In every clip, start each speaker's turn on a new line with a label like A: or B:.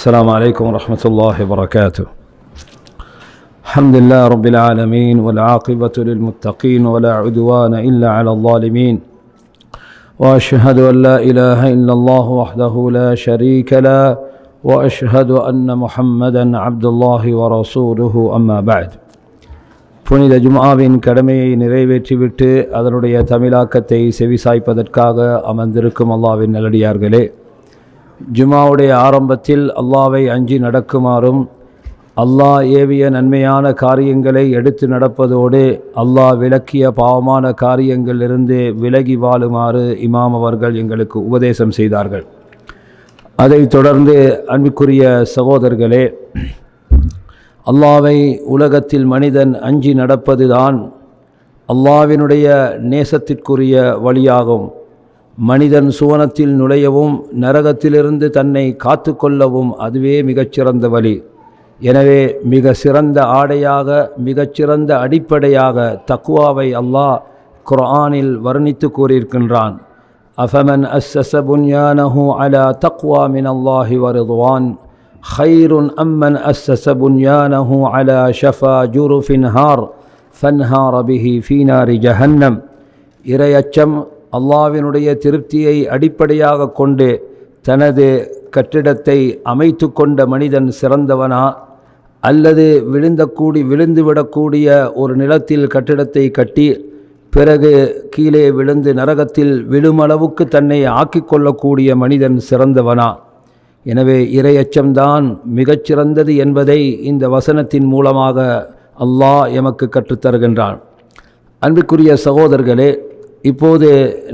A: السلام عليكم ورحمة الله وبركاته. الحمد لله رب العالمين والعاقبة للمتقين ولا عدوان إلا على الظالمين. وأشهد أن لا إله إلا الله وحده لا شريك له وأشهد أن محمدا عبد الله ورسوله أما بعد. புனித ஜுமாவின் கடமையை நிறைவேற்றிவிட்டு அதனுடைய தமிழாக்கத்தை செவி சாய்ப்பதற்காக அமர்ந்திருக்கும் அல்லாவின் நல்லடியார்களே. ஜுமாவுடைய ஆரம்பத்தில் அல்லாவை அஞ்சி நடக்குமாறும் அல்லாஹ் ஏவிய நன்மையான காரியங்களை எடுத்து நடப்பதோடு அல்லாஹ் விளக்கிய பாவமான காரியங்களிலிருந்து விலகி வாழுமாறு இமாம் அவர்கள் எங்களுக்கு உபதேசம் செய்தார்கள். அதைத் தொடர்ந்து அன்புக்குரிய சகோதரர்களே அல்லாவை உலகத்தில் மனிதன் அஞ்சி நடப்பதுதான் அல்லாவினுடைய நேசத்திற்குரிய வழியாகும். மனிதன் சுவனத்தில் நுழையவும் நரகத்திலிருந்து தன்னை காத்து கொள்ளவும் அதுவே மிகச்சிறந்த வழி. எனவே மிக சிறந்த ஆடையாக மிகச்சிறந்த அடிப்படையாக தக்குவாவை அல்லாஹ் குர்ஆனில் வர்ணித்து கூறியிருக்கின்றான். அஃபமன் அஸ்ஸஸ புன்யானஹு அலா தக்வா மின் அல்லாஹி வருதுவான் ஹைருன் அம்மன் அஸ்ஸஸ புன்யானஹு அலா ஷஃபா ஜூருஃபின் ஹார் ஃபன்ஹார் அபிஹி ஃபீனாரி ஜஹன்னம் இறையச்சம் அல்லாவினுடைய திருப்தியை அடிப்படையாக கொண்டு தனது கட்டிடத்தை அமைத்து கொண்ட மனிதன் சிறந்தவனா? அல்லது விழுந்தக்கூடி விழுந்துவிடக்கூடிய ஒரு நிலத்தில் கட்டிடத்தை கட்டி பிறகு கீழே விழுந்து நரகத்தில் விழுமளவுக்கு தன்னை ஆக்கிக் கொள்ளக்கூடிய மனிதன் சிறந்தவனா? எனவே இரையச்சம்தான் மிகச்சிறந்தது என்பதை இந்த வசனத்தின் மூலமாக அல்லாஹ் எமக்கு கற்றுத்தருகின்றான். அன்புக்குரிய சகோதரர்களே இப்போது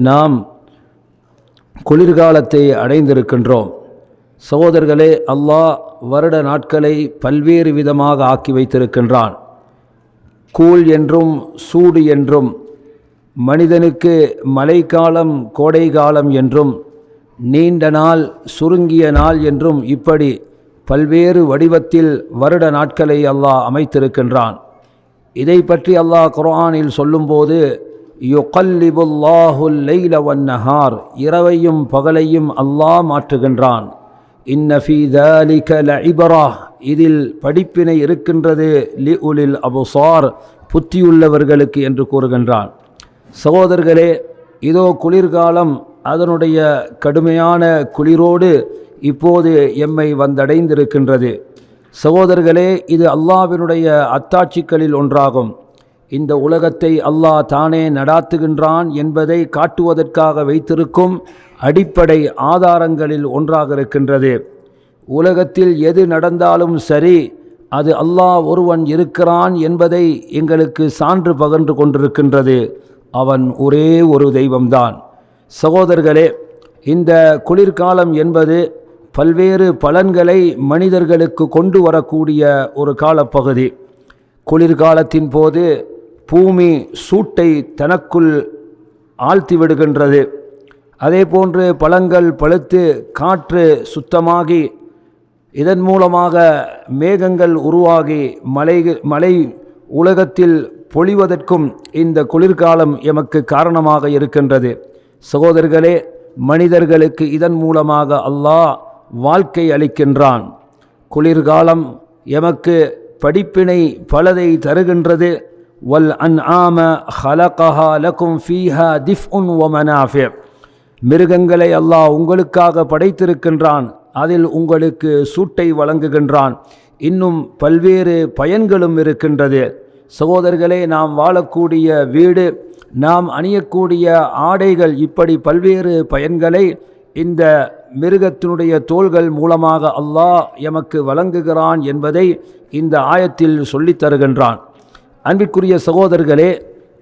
A: நாம் குளிர்காலத்தை அடைந்திருக்கின்றோம். சகோதரர்களே அல்லாஹ் வருட நாட்களை பல்வேறு விதமாக ஆக்கி வைத்திருக்கின்றான். கூழ் என்றும் சூடு என்றும் மனிதனுக்கு மழைக்காலம் கோடை காலம் என்றும் நீண்ட நாள் சுருங்கிய நாள் என்றும் இப்படி பல்வேறு வடிவத்தில் வருட நாட்களை அல்லாஹ் அமைத்திருக்கின்றான். இதை பற்றி அல்லாஹ் குர்ஆனில் சொல்லும்போது யுகல்லிபுல்லாஹுல் லைல வன்னஹார் இரவையும் பகலையும் அல்லாஹ் மாற்றுகின்றான். இன்னஃபி தாலிக லஇபரா. இதில் படிப்பினை இருக்கின்றது லி உலில் அபுசார் புத்தியுள்ளவர்களுக்கு என்று கூறுகின்றான். சகோதரர்களே இதோ குளிர்காலம் அதனுடைய கடுமையான குளிரோடு இப்போது எம்மை வந்தடைந்திருக்கின்றது. சகோதரர்களே இது அல்லாவினுடைய அத்தாட்சிகளில் ஒன்றாகும். இந்த உலகத்தை அல்லாஹ் தானே நடாத்துகின்றான் என்பதை காட்டுவதற்காக வைத்திருக்கும் அடிப்படை ஆதாரங்களில் ஒன்றாக இருக்கின்றது. உலகத்தில் எது நடந்தாலும் சரி அது அல்லாஹ் ஒருவன் இருக்கிறான் என்பதை எங்களுக்கு சான்று பகன்று கொண்டிருக்கின்றது. அவன் ஒரே ஒரு தெய்வம்தான். சகோதரர்களே இந்த குளிர்காலம் என்பது பல்வேறு பலன்களை மனிதர்களுக்கு கொண்டு வரக்கூடிய ஒரு காலப்பகுதி. குளிர்காலத்தின் போது பூமி சூட்டை தனக்குள் ஆழ்த்தி விடுகின்றது அதே போன்று பழங்கள் பழுத்து காற்று சுத்தமாகி இதன் மூலமாக மேகங்கள் உருவாகி மலை மலை உலகத்தில் பொழிவதற்கும் இந்த குளிர்காலம் எமக்கு காரணமாக இருக்கின்றது. சகோதரர்களே மனிதர்களுக்கு இதன் மூலமாக அல்லாஹ் வாழ்க்கை அளிக்கின்றான். குளிர்காலம் எமக்கு படிப்பினை பலதை தருகின்றது. வல் خلقها ஆம فيها دفء ومنافع திஃப் உன் மிருகங்களை அல்லாஹ் உங்களுக்காக படைத்திருக்கின்றான். அதில் உங்களுக்கு சூட்டை வழங்குகின்றான். இன்னும் பல்வேறு பயன்களும் இருக்கின்றது. சகோதரர்களே நாம் வாழக்கூடிய வீடு நாம் அணியக்கூடிய ஆடைகள் இப்படி பல்வேறு பயன்களை இந்த மிருகத்தினுடைய தோள்கள் மூலமாக அல்லாஹ் எமக்கு வழங்குகிறான் என்பதை இந்த ஆயத்தில் சொல்லித் தருகின்றான். அன்பிற்குரிய சகோதரர்களே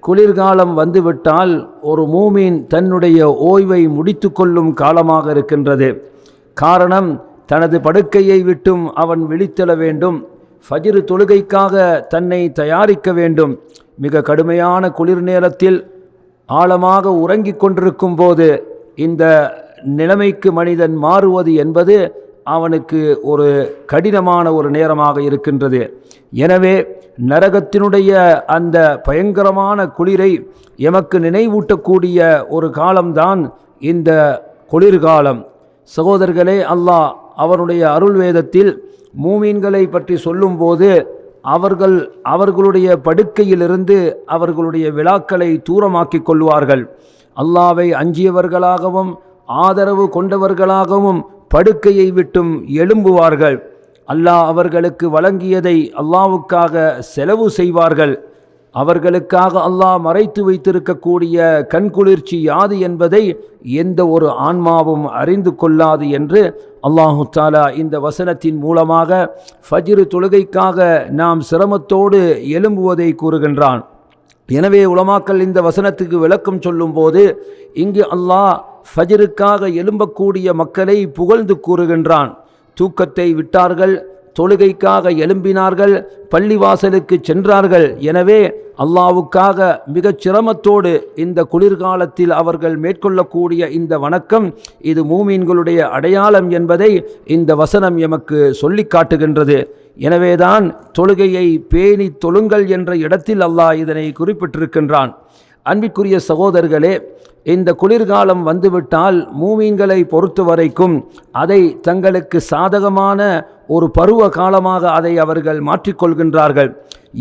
A: குளிர்காலம் வந்துவிட்டால் ஒரு மூமீன் தன்னுடைய ஓய்வை முடித்து கொள்ளும் காலமாக இருக்கின்றது. காரணம் தனது படுக்கையை விட்டும் அவன் விழித்தெழ வேண்டும். ஃபஜிரு தொழுகைக்காக தன்னை தயாரிக்க வேண்டும். மிக கடுமையான குளிர் நேரத்தில் ஆழமாக உறங்கிக் கொண்டிருக்கும் போது இந்த நிலைமைக்கு மனிதன் மாறுவது என்பது அவனுக்கு ஒரு கடினமான ஒரு நேரமாக இருக்கின்றது. எனவே நரகத்தினுடைய அந்த பயங்கரமான குளிரை எமக்கு நினைவூட்டக்கூடிய ஒரு காலம்தான் இந்த குளிர்காலம். சகோதரர்களே அல்லாஹ் அவருடைய அருள் வேதத்தில் மூமீன்களை பற்றி சொல்லும்போது அவர்கள் அவர்களுடைய படுக்கையிலிருந்து அவர்களுடைய விழாக்களை தூரமாக்கி கொள்வார்கள். அல்லாவை அஞ்சியவர்களாகவும் ஆதரவு கொண்டவர்களாகவும் படுக்கையை விட்டும் எழும்புவார்கள். அல்லாஹ் அவர்களுக்கு வழங்கியதை அல்லாவுக்காக செலவு செய்வார்கள். அவர்களுக்காக அல்லாஹ் மறைத்து வைத்திருக்கக்கூடிய கண்குளிர்ச்சி யாது என்பதை எந்த ஒரு ஆன்மாவும் அறிந்து கொள்ளாது என்று அல்லாஹு தாலா இந்த வசனத்தின் மூலமாக ஃபஜ்ரு தொழுகைக்காக நாம் சிரமத்தோடு எழும்புவதை கூறுகின்றான். எனவே உலமாக்கள் இந்த வசனத்துக்கு விளக்கம் சொல்லும்போது இங்கு அல்லாஹ் ஃபஜ்ருக்காக எழும்பக்கூடிய மக்களை புகழ்ந்து கூறுகின்றான். தூக்கத்தை விட்டார்கள் தொழுகைக்காக எழும்பினார்கள் பள்ளிவாசலுக்கு சென்றார்கள். எனவே அல்லாவுக்காக மிகச் சிரமத்தோடு இந்த குளிர்காலத்தில் அவர்கள் மேற்கொள்ளக்கூடிய இந்த வணக்கம் இது மூமீன்களுடைய அடையாளம் என்பதை இந்த வசனம் எமக்கு சொல்லி காட்டுகின்றது. எனவேதான் தொழுகையை பேணி தொழுங்கள் என்ற இடத்தில் அல்லாஹ் இதனை குறிப்பிட்டிருக்கின்றான். அன்பிற்குரிய சகோதரர்களே இந்த குளிர்காலம் வந்துவிட்டால் மூமீன்களை பொறுத்த வரைக்கும் அதை தங்களுக்கு சாதகமான ஒரு பருவ காலமாக அதை அவர்கள் மாற்றிக்கொள்கின்றார்கள்.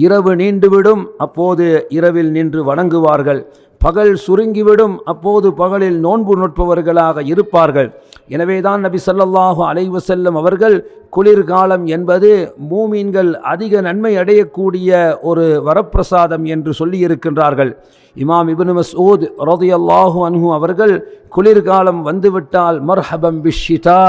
A: இரவு நீண்டுவிடும் அப்போது இரவில் நின்று வணங்குவார்கள். பகல் சுருங்கிவிடும். அப்போது பகலில் நோன்பு நோட்பவர்களாக இருப்பார்கள். எனவேதான் நபி ஸல்லல்லாஹு அலைவு செல்லும் அவர்கள் குளிர்காலம் என்பது மூமீன்கள் அதிக நன்மை அடையக்கூடிய ஒரு வரப்பிரசாதம் என்று சொல்லியிருக்கின்றார்கள். இமாம் இபின் மசூத் ரோதையல்லாஹு அன்ஹு அவர்கள் குளிர்காலம் வந்துவிட்டால் மர்ஹபம் பிஷிதா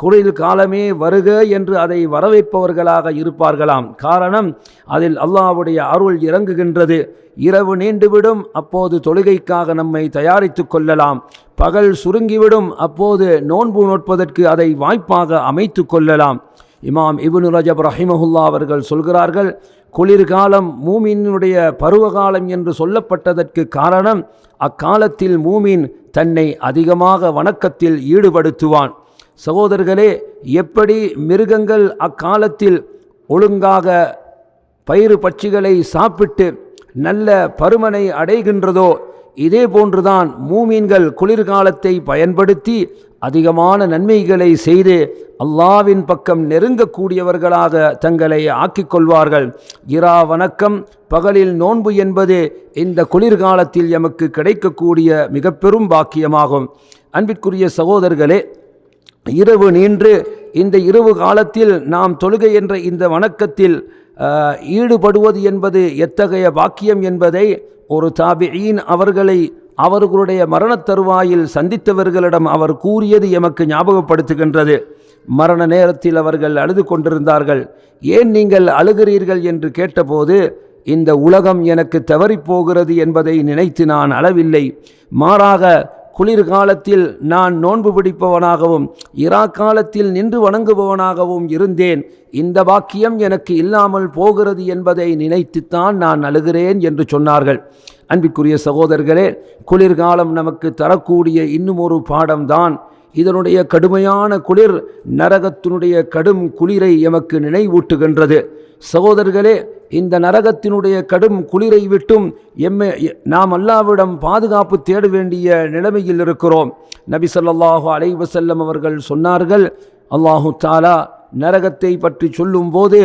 A: குளிர் காலமே வருக என்று அதை வரவேற்பவர்களாக இருப்பார்களாம். காரணம் அதில் அல்லாவுடைய அருள் இறங்குகின்றது. இரவு நீண்டுவிடும் அப்போது தொழுகைக்காக நம்மை தயாரித்து கொள்ளலாம். பகல் சுருங்கிவிடும் அப்போது நோன்பு நோட்பதற்கு அதை வாய்ப்பாக அமைத்து கொள்ளலாம். இமாம் இபுனு ரஜப் ரஹிமஹுல்லா அவர்கள் சொல்கிறார்கள் குளிர்காலம் மூமினுடைய பருவகாலம் என்று சொல்லப்பட்டதற்கு காரணம் அக்காலத்தில் மூமின் தன்னை அதிகமாக வணக்கத்தில் ஈடுபடுத்துவான். சகோதரர்களே எப்படி மிருகங்கள் அக்காலத்தில் ஒழுங்காக பயிறு பட்சிகளை சாப்பிட்டு நல்ல பருமனை அடைகின்றதோ இதே போன்றுதான் மூமீன்கள் குளிர்காலத்தை பயன்படுத்தி அதிகமான நன்மைகளை செய்து அல்லாவின் பக்கம் நெருங்கக்கூடியவர்களாக தங்களை ஆக்கிக் கொள்வார்கள் இரா வணக்கம். பகலில் நோன்பு என்பது இந்த குளிர்காலத்தில் எமக்கு கிடைக்கக்கூடிய மிக பெரும் பாக்கியமாகும். அன்பிற்குரிய சகோதரர்களே இரவு நின்று இந்த இரவு காலத்தில் நாம் தொழுகை என்ற இந்த வணக்கத்தில் ஈடுபடுவது என்பது எத்தகைய வாக்கியம் என்பதை ஒரு தாபியின் அவர்களை அவர்களுடைய மரணத் தருவாயில் சந்தித்தவர்களிடம் அவர் கூறியது எமக்கு ஞாபகப்படுத்துகின்றது. மரண நேரத்தில் அவர்கள் அழுது கொண்டிருந்தார்கள். ஏன் நீங்கள் அழுகிறீர்கள் என்று கேட்டபோது இந்த உலகம் எனக்கு தவறிப் போகிறது என்பதை நினைத்து நான் அளவில்லை மாறாக குளிர்காலத்தில் நான் நோன்பு பிடிப்பவனாகவும் இரா காலத்தில் நின்று வணங்குபவனாகவும் இருந்தேன். இந்த வாக்கியம் எனக்கு இல்லாமல் போகிறது என்பதை நினைத்துத்தான் நான் அழுகிறேன் என்று சொன்னார்கள். அன்பிற்குரிய சகோதரர்களே குளிர்காலம் நமக்கு தரக்கூடிய இன்னும் ஒரு பாடம்தான். இதனுடைய கடுமையான குளிர் நரகத்தினுடைய கடும் குளிரை எமக்கு நினைவூட்டுகின்றது. சகோதரர்களே இந்த நரகத்தினுடைய கடும் குளிரை விட்டும் எம்மை நாம் அல்லாவிடம் பாதுகாப்பு தேட வேண்டிய நிலைமையில் இருக்கிறோம். நபி சொல்லாஹு அலைவசல்லம் அவர்கள் சொன்னார்கள் அல்லாஹு தாலா நரகத்தை பற்றி சொல்லும்போது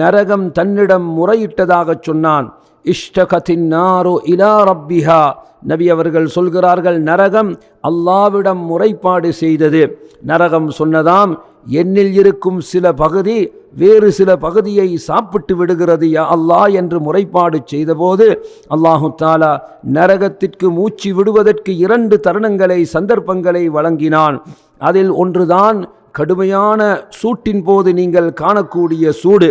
A: நரகம் தன்னிடம் முறையிட்டதாகச் சொன்னான். இஷ்டகத்தின் நாரோ இலா ரப்பிஹா. நபி அவர்கள் சொல்கிறார்கள் நரகம் அல்லாவிடம் முறைப்பாடு செய்தது. நரகம் சொன்னதாம் என்னில் இருக்கும் சில பகுதி வேறு சில பகுதியை சாப்பிட்டு விடுகிறது யா அல்லாஹ் என்று முறைப்பாடு செய்தபோது அல்லாஹு தாலா நரகத்திற்கு மூச்சு விடுவதற்கு இரண்டு தருணங்களை சந்தர்ப்பங்களை வழங்கினான். அதில் ஒன்றுதான் கடுமையான சூட்டின் போது நீங்கள் காணக்கூடிய சூடு.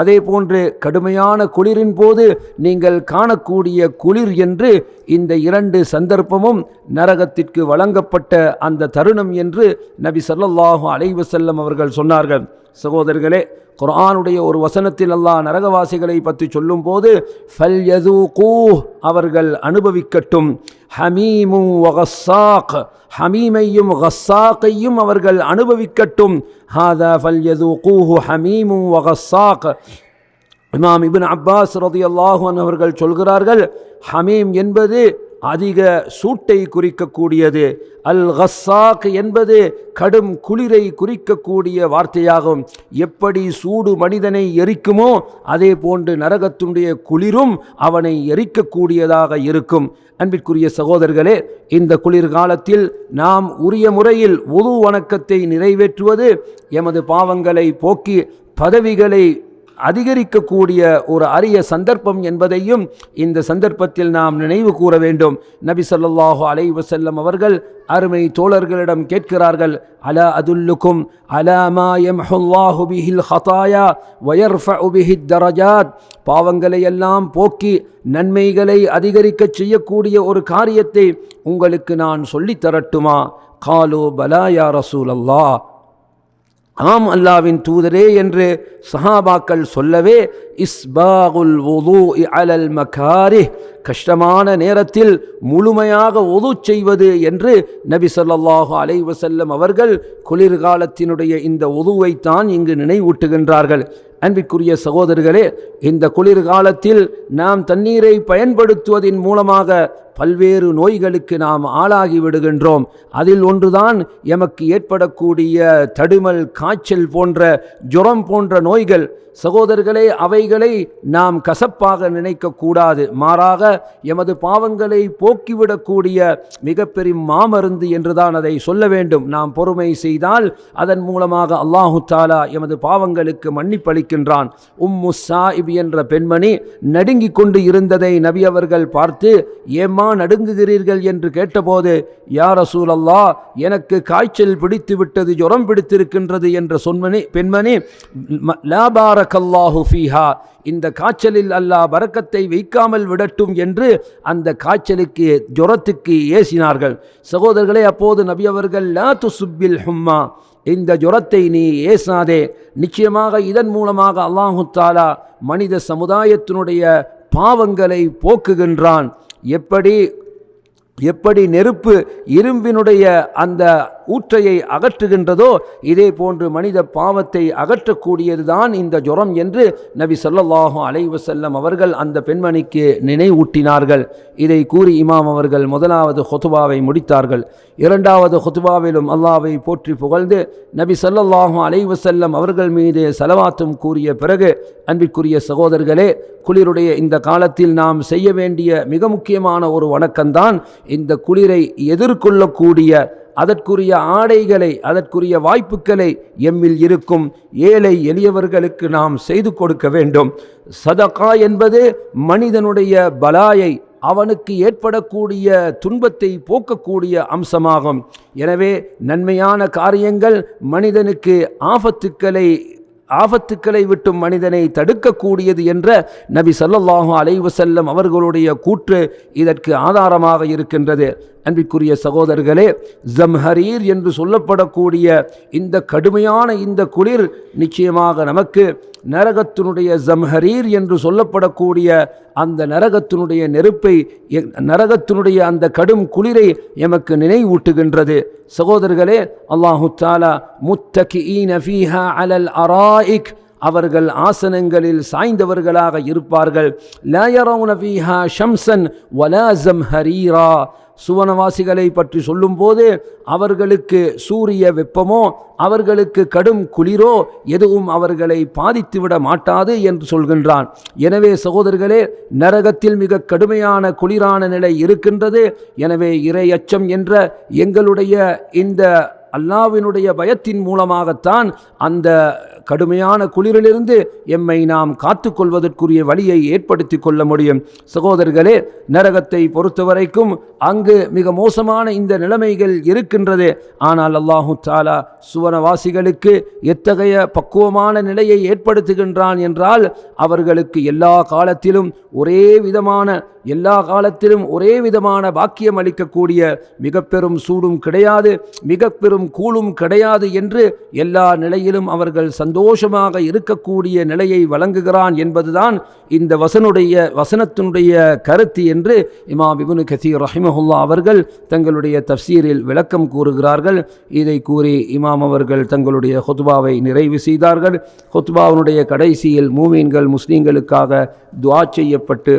A: அதே போன்று கடுமையான குளிரின் போது நீங்கள் காணக்கூடிய குளிர் என்று இந்த இரண்டு சந்தர்ப்பமும் நரகத்திற்கு வழங்கப்பட்ட அந்த தருணம் என்று நபி சல்லாஹூ அலைவசல்லம் அவர்கள் சொன்னார்கள். சகோதரர்களே குரானுடைய ஒரு வசனத்தில் அல்லாஹ் நரகவாசிகளை பற்றி சொல்லும்போது ஃபல் அவர்கள் அனுபவிக்கட்டும். ஹமீமும் வகஸ்ஸாக் ஹமீமையும் கஸ்ஸாக்கையும் அவர்கள் அனுபவிக்கட்டும். ஹாதா ஃபல் யதூகூஹு ஹமீமும் வகஸ்ஸாக் இமாம் இபின் அப்பாஸ் ரதி அல்லாஹன் அவர்கள் சொல்கிறார்கள் ஹமீம் என்பது அதிக சூட்டை குறிக்கக்கூடியது. அல் ஹஸ்ஸாக் என்பது கடும் குளிரை குறிக்கக்கூடிய வார்த்தையாகும். எப்படி சூடு மனிதனை எரிக்குமோ அதே போன்று நரகத்துடைய குளிரும் அவனை எரிக்கக்கூடியதாக இருக்கும். அன்பிற்குரிய சகோதரர்களே இந்த குளிர்காலத்தில் நாம் உரிய முறையில் உது வணக்கத்தை நிறைவேற்றுவது எமது பாவங்களை போக்கி பதவிகளை அதிகரிக்கக்கூடிய ஒரு அரிய சந்தர்ப்பம் என்பதையும் இந்த சந்தர்ப்பத்தில் நாம் நினைவு கூற வேண்டும். நபி சொல்லாஹு அலை வசல்லம் அவர்கள் அருமை தோழர்களிடம் கேட்கிறார்கள் அலா அதுல்லுக்கும் அலா மா யம்ஹுல்லாஹு பிஹில் ஹதாயா வயர்ஃபஉ பிஹித் தரஜாத் பாவங்களை எல்லாம் போக்கி நன்மைகளை அதிகரிக்கச் செய்யக்கூடிய ஒரு காரியத்தை உங்களுக்கு நான் சொல்லித் தரட்டுமா? காலோ பலா யா ரசூலல்லாஹ். ஆம் அல்லாவின் தூதரே என்று சஹாபாக்கள் சொல்லவே இஸ்பாகுல் உது அலல் மகாரி கஷ்டமான நேரத்தில் முழுமையாக ஒது செய்வது என்று நபி ஸல்லல்லாஹு அலைஹி அவர்கள் குளிர்காலத்தினுடைய இந்த உதுவைத்தான் இங்கு நினைவூட்டுகின்றார்கள். அன்பிற்குரிய சகோதரர்களே இந்த குளிர்காலத்தில் நாம் தண்ணீரை பயன்படுத்துவதன் மூலமாக பல்வேறு நோய்களுக்கு நாம் ஆளாகி விடுகின்றோம். அதில் ஒன்றுதான் எமக்கு ஏற்படக்கூடிய தடுமல் காய்ச்சல் போன்ற ஜுரம் போன்ற நோய்கள். சகோதரர்களே அவைகளை நாம் கசப்பாக நினைக்கக்கூடாது. மாறாக எமது பாவங்களை போக்கிவிடக்கூடிய மிகப்பெரிய மாமருந்து என்றுதான் அதை சொல்ல வேண்டும். நாம் பொறுமை செய்தால் அதன் மூலமாக அல்லாஹு தாலா எமது பாவங்களுக்கு மன்னிப்பளிக்கின்றான் உம்மு சாஹிப் என்ற பெண்மணி நடுங்கிக் கொண்டு இருந்ததை நபி அவர்கள் பார்த்து ஏம்மா நடுங்குகிறீர்கள் என்று கேட்டபோது யார் ரசூல் எனக்கு காய்ச்சல் பிடித்து விட்டது ஜுரம் பிடித்திருக்கின்றது என்ற சொன்மணி பெண்மணி லாபாரகல்லாஹு ஃபீஹா இந்த காய்ச்சலில் அல்லாஹ் வரக்கத்தை வைக்காமல் விடட்டும் என்று அந்த காய்ச்சலுக்கு ஜுரத்துக்கு ஏசினார்கள். சகோதரர்களே அப்போது நபி அவர்கள் லா துசுப்பில் ஹும்மா இந்த ஜுரத்தை நீ ஏசாதே. நிச்சயமாக இதன் மூலமாக அல்லாஹு தாலா மனித சமுதாயத்தினுடைய பாவங்களை போக்குகின்றான். எப்படி எப்படி நெருப்பு இரும்பினுடைய அந்த ஊற்றையை அகற்றுகின்றதோ இதே போன்று மனித பாவத்தை அகற்றக்கூடியதுதான் இந்த ஜுரம் என்று நபி ஸல்லல்லாஹு அலைஹி வஸல்லம் அவர்கள் அந்த பெண்மணிக்கு நினைவூட்டினார்கள். இதை கூறி இமாம் அவர்கள் முதலாவது ஹொதுவாவை முடித்தார்கள். இரண்டாவது ஹொதுவாவிலும் அல்லாவை போற்றி புகழ்ந்து நபி ஸல்லல்லாஹு அலைவு வஸல்லம் அவர்கள் மீது செலவாத்தும் கூறிய பிறகு அன்பிற்குரிய சகோதரர்களே குளிருடைய இந்த காலத்தில் நாம் செய்ய வேண்டிய மிக முக்கியமான ஒரு வணக்கம்தான் இந்த குளிரை எதிர்கொள்ளக்கூடிய அதற்குரிய ஆடைகளை அதற்குரிய வாய்ப்புகளை எம்மில் இருக்கும் ஏழை எளியவர்களுக்கு நாம் செய்து கொடுக்க வேண்டும். சதகா என்பது மனிதனுடைய பலாயை அவனுக்கு ஏற்படக்கூடிய துன்பத்தை போக்கக்கூடிய அம்சமாகும். எனவே நன்மையான காரியங்கள் மனிதனுக்கு ஆபத்துக்களை ஆபத்துக்களை விட்டும் மனிதனை தடுக்கக்கூடியது என்ற நபி ஸல்லல்லாஹு அலைவசல்லம் அவர்களுடைய கூற்று இதற்கு ஆதாரமாக இருக்கின்றது. அன்பிற்குரிய சகோதரர்களே ஜம்ஹரீர் என்று சொல்லப்படக்கூடிய இந்த கடுமையான இந்த குளிர் நிச்சயமாக நமக்கு நரகத்தினுடைய ஜம்ஹரீர் என்று சொல்லப்படக்கூடிய அந்த நரகத்தினுடைய நெருப்பை நரகத்தினுடைய அந்த கடும் குளிரை எமக்கு நினைவூட்டுகின்றது. சகோதரர்களே அல்லாஹு தாலா முத்தகி நஃபீஹா அலல் அராயிக் அவர்கள் ஆசனங்களில் சாய்ந்தவர்களாக இருப்பார்கள். லா யரவுன ஷம்சன் வலா ஜம்ஹரீரா. சுவனவாசிகளை பற்றி சொல்லும்போது அவர்களுக்கு சூரிய வெப்பமோ அவர்களுக்கு கடும் குளிரோ எதுவும் அவர்களை பாதித்துவிட மாட்டாது என்று சொல்கின்றான். எனவே சகோதரர்களே நரகத்தில் மிக கடுமையான குளிரான நிலை இருக்கின்றது. எனவே இறை அச்சம் என்ற எங்களுடைய இந்த அல்லாவினுடைய பயத்தின் மூலமாகத்தான் அந்த கடுமையான குளிரிலிருந்து எம்மை நாம் காத்துக்கொள்வதற்குரிய வழியை ஏற்படுத்தி கொள்ள முடியும். சகோதரர்களே நரகத்தை பொறுத்தவரைக்கும் அங்கு மிக மோசமான இந்த நிலைமைகள் இருக்கின்றது. ஆனால் அல்லாஹு தாலா சுவனவாசிகளுக்கு எத்தகைய பக்குவமான நிலையை ஏற்படுத்துகின்றான் என்றால் அவர்களுக்கு எல்லா காலத்திலும் ஒரே விதமான எல்லா காலத்திலும் ஒரே விதமான பாக்கியம் அளிக்கக்கூடிய மிக பெரும் சூடும் கிடையாது மிக பெரும் கூலும் கிடையாது என்று எல்லா நிலையிலும் அவர்கள் சந்தோஷமாக இருக்கக்கூடிய நிலையை வழங்குகிறான் என்பதுதான் இந்த வசனுடைய வசனத்தினுடைய கருத்து என்று இமாம் இப்னு கசீர் ரஹிமஹுல்லா அவர்கள் தங்களுடைய தஃசீரில் விளக்கம் கூறுகிறார்கள். இதை கூறி இமாம் அவர்கள் தங்களுடைய ஹொத்வாவை நிறைவு செய்தார்கள். ஹுத்பாவினுடைய கடைசியில் மூமீன்கள் முஸ்லீம்களுக்காக துவா செய்யப்பட்டு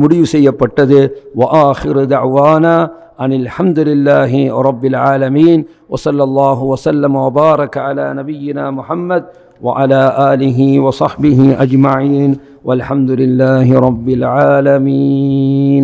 A: முடிவு செய்யப்பட்டது وآخر دعوانا أن الحمد لله رب العالمين وصلى الله وسلم وبارك على نبينا محمد وعلى آله وصحبه أجمعين والحمد لله رب العالمين